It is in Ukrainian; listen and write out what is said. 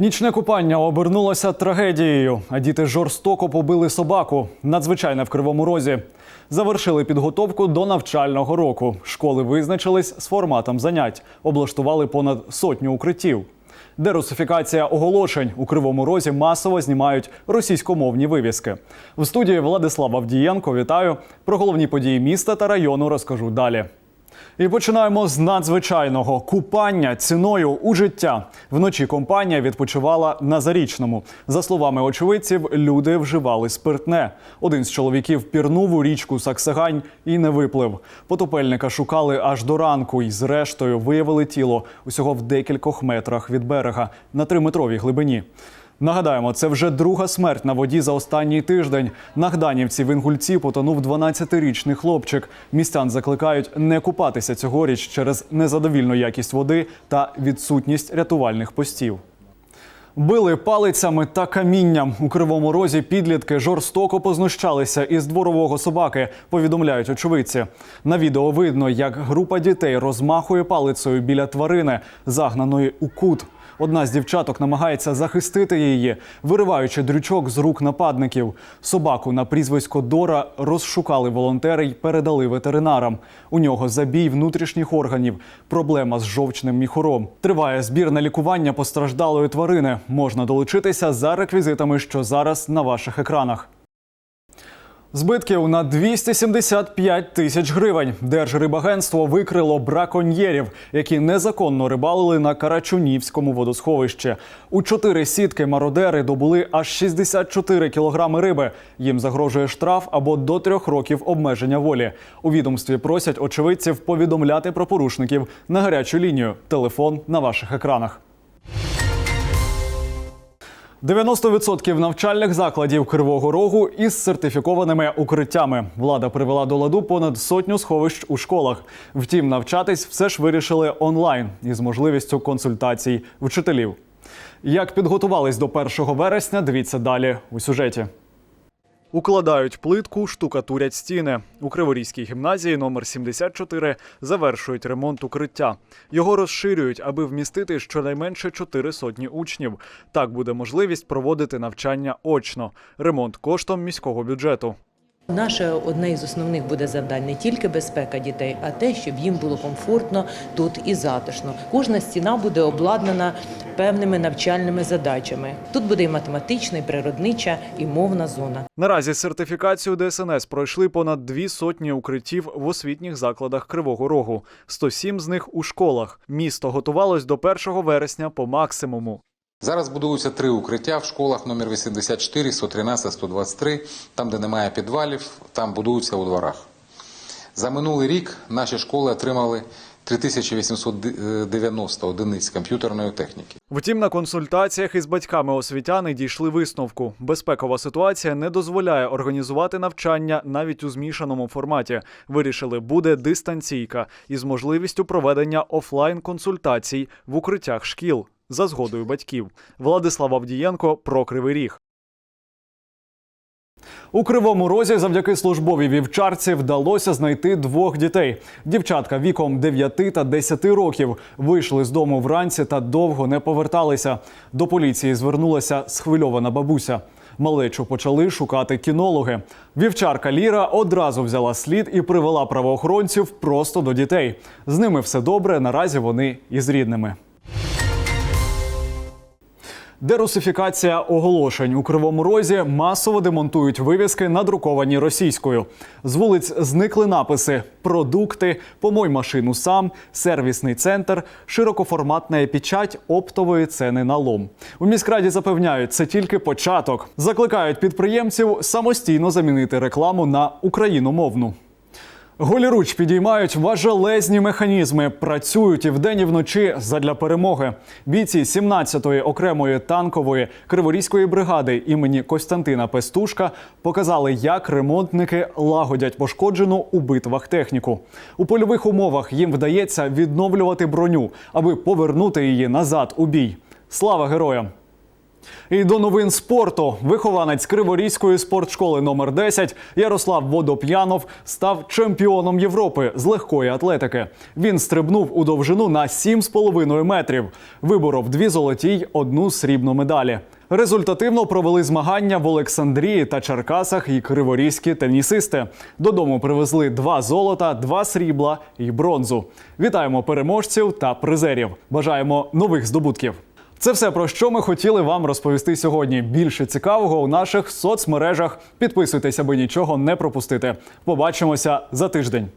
Нічне купання обернулося трагедією, а діти жорстоко побили собаку. Надзвичайне в кривому розі. Завершили підготовку до навчального року. Школи визначились з форматом занять, облаштували понад сотню укриттів. Дерусифікація оголошень у кривому розі масово знімають російськомовні вивіски. В студії Владислав Авдієнко вітаю. Про головні події міста та району розкажу далі. І починаємо з надзвичайного купання ціною у життя. Вночі компанія відпочивала на зарічному. За словами очевидців, люди вживали спиртне. Один з чоловіків пірнув у річку Саксагань і не виплив. Потопельника шукали аж до ранку, і зрештою виявили тіло усього в декількох метрах від берега на триметровій глибині. Нагадаємо, це вже друга смерть на воді за останній тиждень. На Гданівці в Інгульці потонув 12-річний хлопчик. Містян закликають не купатися цьогоріч через незадовільну якість води та відсутність рятувальних постів. Били палицями та камінням у кривому розі. Підлітки жорстоко познущалися із дворового собаки. Повідомляють очевидці. На відео видно, як група дітей розмахує палицею біля тварини, загнаної у кут. Одна з дівчаток намагається захистити її, вириваючи дрючок з рук нападників. Собаку на прізвисько Дора розшукали волонтери й передали ветеринарам. У нього забій внутрішніх органів, проблема з жовчним міхуром. Триває збір на лікування постраждалої тварини. Можна долучитися за реквізитами, що зараз на ваших екранах. Збитків на 275 тисяч гривень. Держрибагентство викрило браконьєрів, які незаконно рибалили на Карачунівському водосховищі. У чотири сітки мародери добули аж 64 кілограми риби. Їм загрожує штраф або до трьох років обмеження волі. У відомстві просять очевидців повідомляти про порушників на гарячу лінію. Телефон на ваших екранах. 90% навчальних закладів Кривого Рогу із сертифікованими укриттями. Влада привела до ладу понад сотню сховищ у школах. Втім, навчатись все ж вирішили онлайн із можливістю консультацій вчителів. Як підготувались до 1 вересня, дивіться далі у сюжеті. Укладають плитку, штукатурять стіни. У Криворізькій гімназії номер 74 завершують ремонт укриття. Його розширюють, аби вмістити щонайменше чотири сотні учнів. Так буде можливість проводити навчання очно. Ремонт коштом міського бюджету. Наше одне із основних буде завдань не тільки безпека дітей, а те, щоб їм було комфортно тут і затишно. Кожна стіна буде обладнана певними навчальними задачами. Тут буде і математична, і природнича, і мовна зона. Наразі сертифікацію ДСНС пройшли понад дві сотні укриттів в освітніх закладах Кривого Рогу. 107 з них у школах. Місто готувалось до 1 вересня по максимуму. Зараз будуються три укриття в школах номер 84, 113, 123, там, де немає підвалів, там будуються у дворах. За минулий рік наші школи отримали 3890 одиниць комп'ютерної техніки. Втім, на консультаціях із батьками освітяни дійшли висновку. Безпекова ситуація не дозволяє організувати навчання навіть у змішаному форматі. Вирішили, буде дистанційка із можливістю проведення офлайн консультацій в укриттях шкіл за згодою батьків. Владислав Авдієнко про Кривий Ріг. У кривому розі завдяки службовій вівчарці вдалося знайти двох дітей. Дівчатка віком 9 та 10 років вийшли з дому вранці та довго не поверталися. До поліції звернулася схвильована бабуся. Малечу почали шукати кінологи. Вівчарка Ліра одразу взяла слід і привела правоохоронців просто до дітей. З ними все добре. Наразі вони із рідними. Дерусифікація оголошень у кривому розі масово демонтують вивіски, надруковані російською. З вулиць зникли написи: продукти, помой машину сам, сервісний центр, широкоформатна печать оптової ціни на лом. У міськраді запевняють, це тільки початок. Закликають підприємців самостійно замінити рекламу на україномовну. Голіруч підіймають важелезні механізми, працюють і вдень, і вночі задля перемоги. Бійці 17-ї окремої танкової криворізької бригади імені Костянтина Пестушка показали, як ремонтники лагодять пошкоджену у битвах техніку. У польових умовах їм вдається відновлювати броню, аби повернути її назад у бій. Слава героям! І до новин спорту вихованець Криворізької спортшколи номер 10 Ярослав Водоп'янов став чемпіоном Європи з легкої атлетики. Він стрибнув у довжину на 7,5 метрів. Виборов дві золоті й одну срібну медалі. Результативно провели змагання в Олександрії та Черкасах і криворізькі тенісисти. Додому привезли два золота, два срібла і бронзу. Вітаємо переможців та призерів. Бажаємо нових здобутків. Це все про що ми хотіли вам розповісти сьогодні. Більше цікавого у наших соцмережах. Підписуйтесь, аби нічого не пропустити. Побачимося за тиждень.